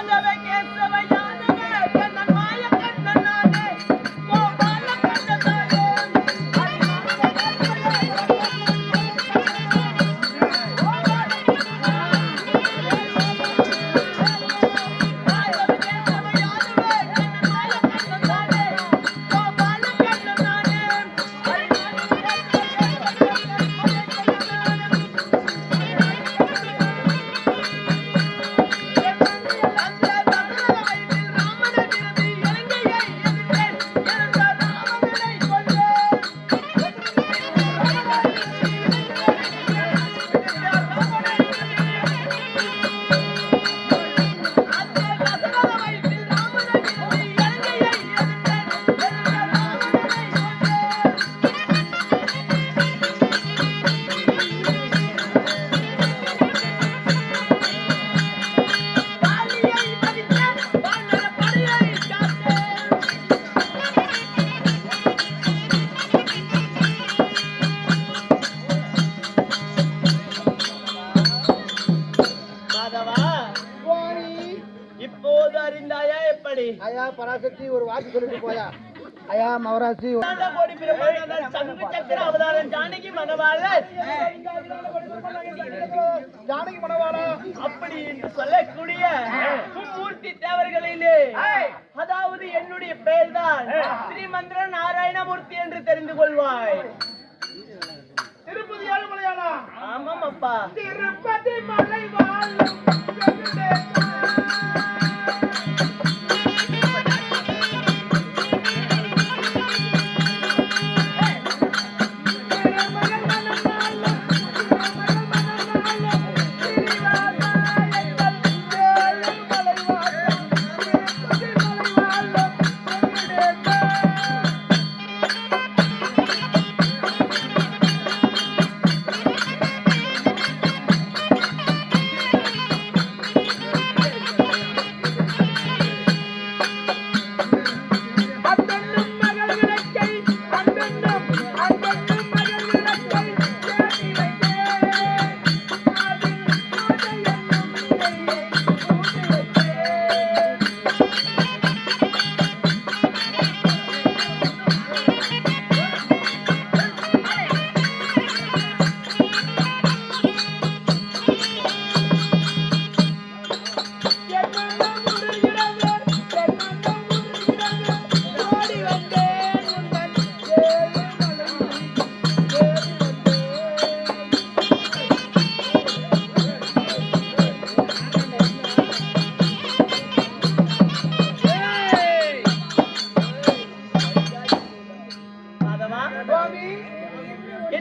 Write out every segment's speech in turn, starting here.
மாதவா இப்போது அறிந்தாயா எப்படி? ஐயா பராசக்தி ஒரு வாக்கு சொல்லிட்டு போயா. ஐயா மவராசி கோடி பிரம்மாண்டங்கள் சங்கு சக்கர அவதாரம் ஜானகி மனவாளர் ஜானகி மணவாளா? அப்படி என்று சொல்லக்கூடிய மும்மூர்த்தி தேவர்களிலே. அதாவது என்னுடைய பெயர்தான் ஸ்ரீமந்திர நாராயணமூர்த்தி என்று தெரிந்து கொள்வாய். திருப்பதி ஏழுமலையானா ஆமாம் அப்பா. திருப்பதி மலை வாழும்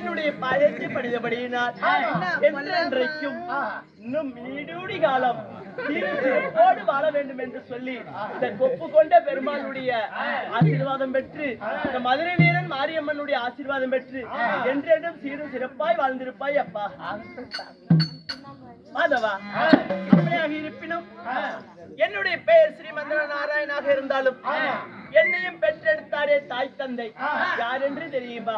என்னுடைய பழஞ்சு படித்தபடியினால் என்றென்றைக்கும் இன்னும் நீடூடி காலம் சிறப்போடு வாழ வேண்டும் என்று சொல்லி இந்த கொப்பு கொண்ட பெருமாளுடைய ஆசீர்வாதம் பெற்று இந்த மதுரை வீரன் மாரியம்மனுடைய ஆசீர்வாதம் பெற்று என்றென்றும் சீரும் சிறப்பாய் வாழ்ந்திருப்பாய் அப்பா. மாதவா அப்படியாக இருப்பினும் என்னுடைய பெயர் ஸ்ரீமந்திர நாராயணாக இருந்தாலும் என்னையும் பெற்றெடுத்தாரே தாய் தந்தை. யார் என்று தெரியுமா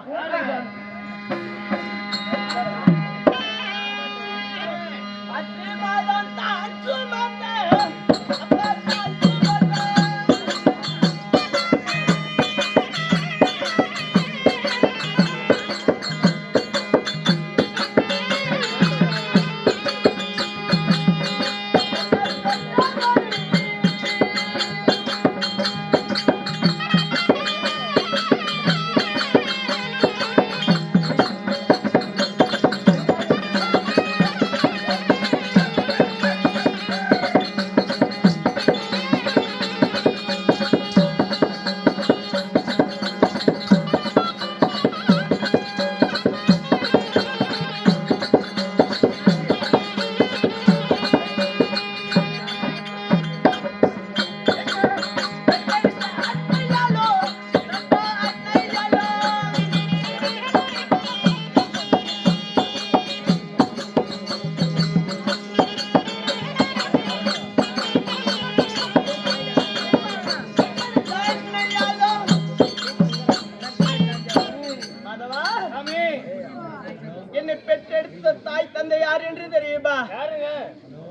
பெற்றெடுத்த தாய் தந்தை யார் என்று தெரியுமா?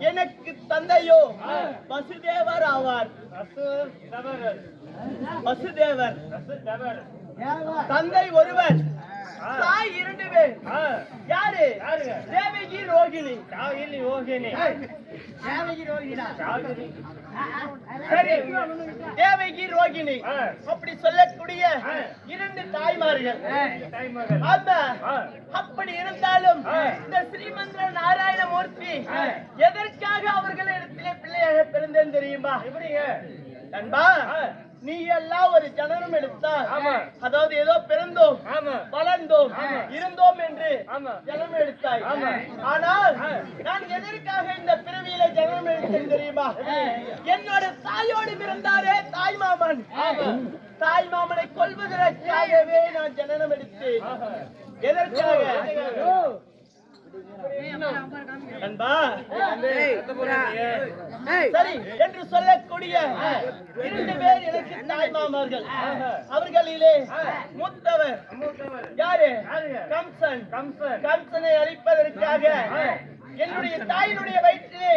எனக்கு தந்தையோ வசுதேவர் ஆவார். வசுதேவர். தந்தை ஒருவர். தாய் இரண்டு பேர் யாரு? தேவகி ரோகிணி. தேவகி ரோகிணிடா. சரி. தேவகி ரோகிணி. அப்படி சொல்லக்கூடிய இரண்டு தாய்மார்கள். ஆமா. அப்படி இருந்தாலும் இந்த ஸ்ரீமந்திர நாராயணமூர்த்தி எதற்காக அவர்களிடத்திலே பிள்ளையாக பிறந்தேன் தெரியுமா? நண்பா நீ எல்லாம் ஒரு ஜனனம் எடுத்தால் அதாவது ஏதோ பிறந்தோம் வளர்ந்தோம் இருந்தோம் என்று ஜனம் எடுத்தாய். ஆனால் நான் எதற்காக இந்த பிறவியில ஜனம் எடுத்தேன் தெரியுமா? என்னோட தாயோடு பிறந்தாரே தாய் மாமன். தாய் மாமனை கொல்வதற்காகவே நான் ஜனனம் எடுத்தேன். எதற்காக? நண்பா சரி என்று சொல்லக்கூடிய இரண்டு பேர் எனக்கு தாய் மாமர்கள். அவர்களிலே மூத்தவர். யாரு? கம்சன். கம்சனை அழிப்பதற்காக என்னுடைய தாயினுடைய வயிற்றிலே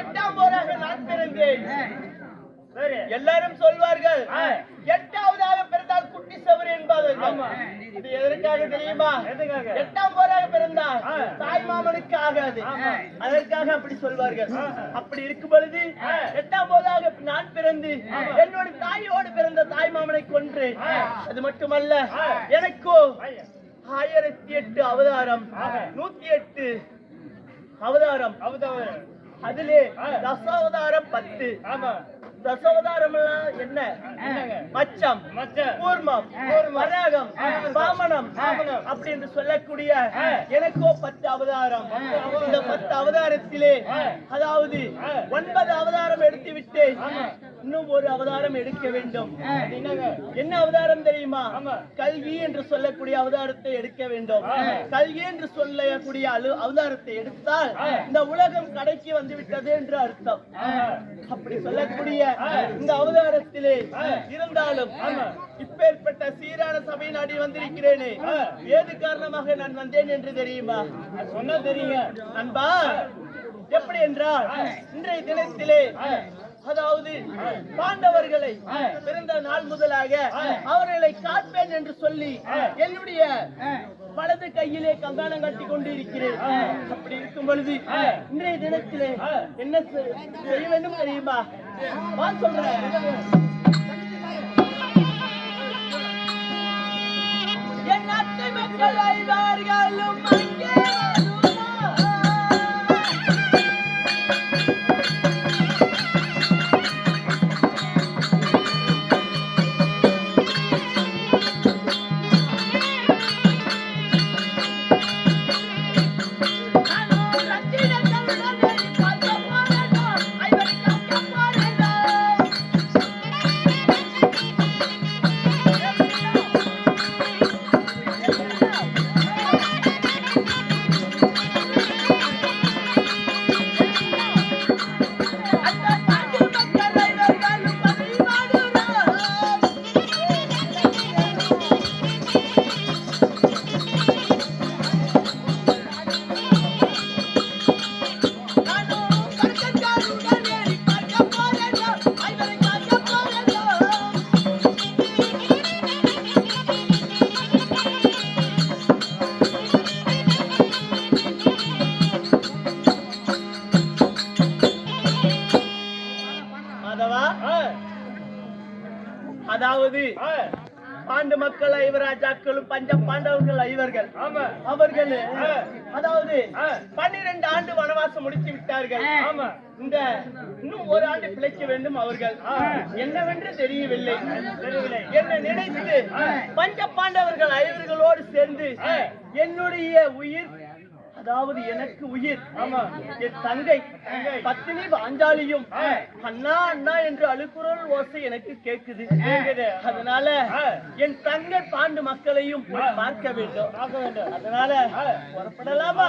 எட்டாம் போராக நான் பிறந்தேன். எல்லாரும் சொல்வார்கள் எட்டாவதாக பிறந்தால் குட்டி சவர் என்பார்கள் இது எதற்காக தெரியுமா? எட்டாம் போராக பிறந்தால் தாய் மாமனுக்கு ஆகாது. அதற்காக அப்படி சொல்வார்கள். அப்படி இருக்கும் பொழுது எட்டாம் போதாக நான் பிறந்து என்னோட தாயோடு பிறந்த தாய் மாமனை கொன்று அது மட்டுமல்ல எனக்கோ ஆயிரத்தி எட்டு அவதாரம் நூத்தி எட்டு அவதாரம். அதிலே தசாவதாரம் பத்து. தசாவதாரம் எல்லாம் என்ன மச்சம். கூர்மம் வராகம். பாமனம் அப்படி என்று சொல்லக்கூடிய எனக்கோ பத்து அவதாரம். இந்த பத்து அவதாரத்திலே அதாவது ஒன்பது அவதாரம் எடுத்து விட்டு இன்னும் ஒரு அவதாரம் எடுக்க வேண்டும். என்ன அவதாரம் தெரியுமா? கல்வி என்று சொல்லக்கூடிய அவதாரத்தை எடுக்க வேண்டும். கல்வி என்று சொல்லக்கூடிய அலு அவதாரத்தை எடுத்தால் இந்த உலகம் கடைக்கு வந்து விட்டது என்று அர்த்தம். அப்படி சொல்லக்கூடிய இந்த அவதாரத்திலே இருந்தாலும் இப்பேற்பட்ட சீரான சபை நாடி வந்திருக்கிறேனே. ஏது காரணமாக நான் வந்தேன் என்று தெரியுமா? சொன்னா தெரியுங்க நண்பா எப்படி என்றால் இன்றைய தினத்திலே அதாவது பாண்டவர்களை பிறந்த நாள் முதலாக அவர்களை காப்பேன் என்று சொல்லி என்னுடைய வலது கையிலே கங்காணம் கட்டி கொண்டு இருக்கிறேன் அப்படி இருக்கும் பொழுது இன்றைய தினத்திலே என்ன செய்ய வேண்டும் தெரியுமா? நான் சொல்றேன். என் அத்தை மக்கள் ஐவார்களும் அதாவது பாண்டு மக்கள் ஐவராஜாக்களும் பஞ்ச பாண்டவர்கள் ஐவர்கள் அவர்கள் அதாவது பன்னிரண்டு ஆண்டு வனவாசம் முடித்து விட்டார்கள். இந்த இன்னும் ஒரு ஆண்டு பிழைக்க வேண்டும் அவர்கள். என்னவென்று தெரியவில்லை. என்ன நினைத்து பஞ்ச பாண்டவர்கள் ஐவர்களோடு சேர்ந்து என்னுடைய உயிர் அதாவது எனக்கு உயிர். என் தங்கை பத்தினி பாஞ்சாலியும் அண்ணா அண்ணா என்று அழுக்குறல் ஓசை எனக்கு கேக்குது அதனால என் தங்கை பாண்டு மக்களையும் பார்க்க வேண்டும். அதனால புறப்படலாமா?